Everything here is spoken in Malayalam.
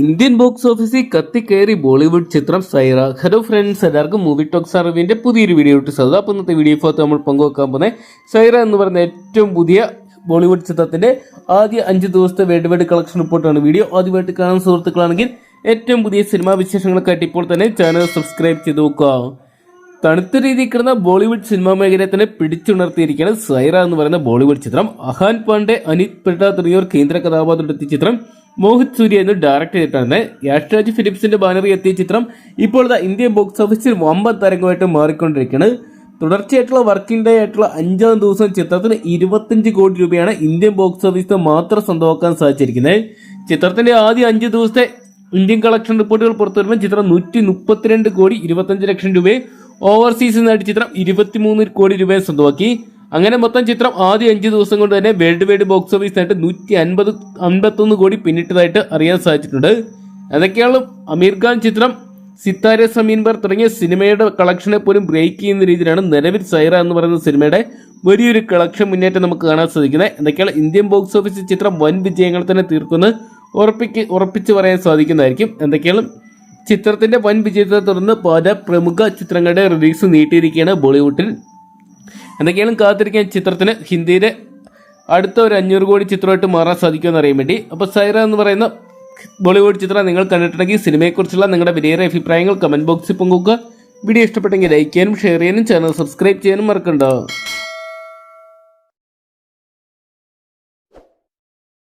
ഇന്ത്യൻ ബോക്സ് ഓഫീസിൽ കത്തിക്കയറി ബോളിവുഡ് ചിത്രം സൈറ. ഹലോ ഫ്രണ്ട്സ് എല്ലാവർക്കും മൂവി ടോക്ക് അറിവിന്റെ പുതിയൊരു വീഡിയോ ഇട്ട് അപ്പോൾ ഇന്നത്തെ വീഡിയോ ഭാഗത്ത് നമ്മൾ പങ്കുവെക്കാൻ പോകുന്നത് സൈറ എന്ന് പറയുന്ന ഏറ്റവും പുതിയ ബോളിവുഡ് ചിത്രത്തിന്റെ ആദ്യ അഞ്ച് ദിവസത്തെ വേഡ് കളക്ഷൻ റിപ്പോർട്ടാണ് വീഡിയോ ആദ്യമായിട്ട് കാണുന്ന സുഹൃത്തുക്കളാണെങ്കിൽ ഏറ്റവും പുതിയ സിനിമാ വിശേഷങ്ങളൊക്കെ ഇപ്പോൾ തന്നെ ചാനൽ സബ്സ്ക്രൈബ് ചെയ്ത് നോക്കുക. തണുത്ത രീതിയിൽ കിടന്ന ബോളിവുഡ് സിനിമാ മേഖലയെ തന്നെ പിടിച്ചുണർത്തിയിരിക്കുകയാണ് സൈറ എന്ന് പറയുന്ന ബോളിവുഡ് ചിത്രം. അഹാൻ പാണ്ഡെ അനിത് പെട്ട തുടങ്ങിയവർ കേന്ദ്ര കഥാപാത്രം എത്തിയ ചിത്രം. മോഹിത് സൂര്യ എന്ന് ഡയറക്ട് ചെയ്തിട്ടാണ്. യാഷ്രാജ് ഫിലിപ്സിന്റെ ബാനറിൽ എത്തിയ ചിത്രം ഇപ്പോൾ ഇന്ത്യൻ ബോക്സ് ഓഫീസിൽ വമ്പൻ തരംഗമായിട്ട് മാറിക്കൊണ്ടിരിക്കുകയാണ്. തുടർച്ചയായിട്ടുള്ള വർക്കിംഗ് ഡേ ആയിട്ടുള്ള അഞ്ചാം ദിവസം ചിത്രത്തിന് ഇരുപത്തഞ്ച് കോടി രൂപയാണ് ഇന്ത്യൻ ബോക്സ് ഓഫീസിൽ മാത്രം സ്വന്തമാക്കാൻ സാധിച്ചിരിക്കുന്നത്. ചിത്രത്തിന്റെ ആദ്യ അഞ്ച് ദിവസത്തെ ഇന്ത്യൻ കളക്ഷൻ റിപ്പോർട്ടുകൾ പുറത്തുവരുമ്പോൾ ചിത്രം നൂറ്റി മുപ്പത്തിരണ്ട് കോടി ഇരുപത്തഞ്ച് ലക്ഷം രൂപയെ ഓവർസീസ് നേടി ചിത്രം ഇരുപത്തിമൂന്ന് കോടി രൂപയെ സ്വന്തമാക്കി. അങ്ങനെ മൊത്തം ചിത്രം ആദ്യ അഞ്ച് ദിവസം കൊണ്ട് തന്നെ വേൾഡ് വൈഡ് ബോക്സ് ഓഫീസ് നേട്ട് നൂറ്റി അൻപത് അൻപത്തൊന്ന് കോടി പിന്നിട്ടതായിട്ട് അറിയാൻ സാധിച്ചിട്ടുണ്ട്. അതൊക്കെയാണ് അമീർ ഖാൻ ചിത്രം സിത്താര സമീൻ ബർ തുടങ്ങിയ സിനിമയുടെ കളക്ഷനെ പോലും ബ്രേക്ക് ചെയ്യുന്ന രീതിയിലാണ് നിലവിൽ സൈറ എന്ന് പറയുന്ന സിനിമയുടെ വലിയൊരു കളക്ഷൻ മുന്നേറ്റം നമുക്ക് കാണാൻ സാധിക്കുന്നത്. എന്തൊക്കെയാണ് ഇന്ത്യൻ ബോക്സ് ഓഫീസ് ചിത്രം വൻ വിജയങ്ങൾ തന്നെ തീർക്കുമെന്ന് ഉറപ്പിക്ക് ഉറപ്പിച്ച് പറയാൻ സാധിക്കുന്നതായിരിക്കും. എന്തൊക്കെയാണ് ചിത്രത്തിന്റെ വൻ വിജയത്തെ തുടർന്ന് പല പ്രമുഖ ചിത്രങ്ങളുടെ റിലീസ് നീട്ടിയിരിക്കുകയാണ് ബോളിവുഡിൽ. എന്തൊക്കെയാണ് കാത്തിരിക്കാൻ ചിത്രത്തിന് ഹിന്ദിയിലെ അടുത്ത ഒരു അഞ്ഞൂറ് കോടി ചിത്രമായിട്ട് മാറാൻ സാധിക്കുമെന്ന് അറിയാൻ വേണ്ടി. അപ്പോൾ സൈറ എന്ന് പറയുന്ന ബോളിവുഡ് ചിത്രം നിങ്ങൾ കണ്ടിട്ടുണ്ടെങ്കിൽ സിനിമയെക്കുറിച്ചുള്ള നിങ്ങളുടെ വിലയേറെ അഭിപ്രായങ്ങൾ കമന്റ് ബോക്സിൽ പങ്കുവെക്കുക. വീഡിയോ ഇഷ്ടപ്പെട്ടെങ്കിൽ ലൈക്ക് ചെയ്യാനും ഷെയർ ചെയ്യാനും ചാനൽ സബ്സ്ക്രൈബ് ചെയ്യാനും മറക്കണ്ട.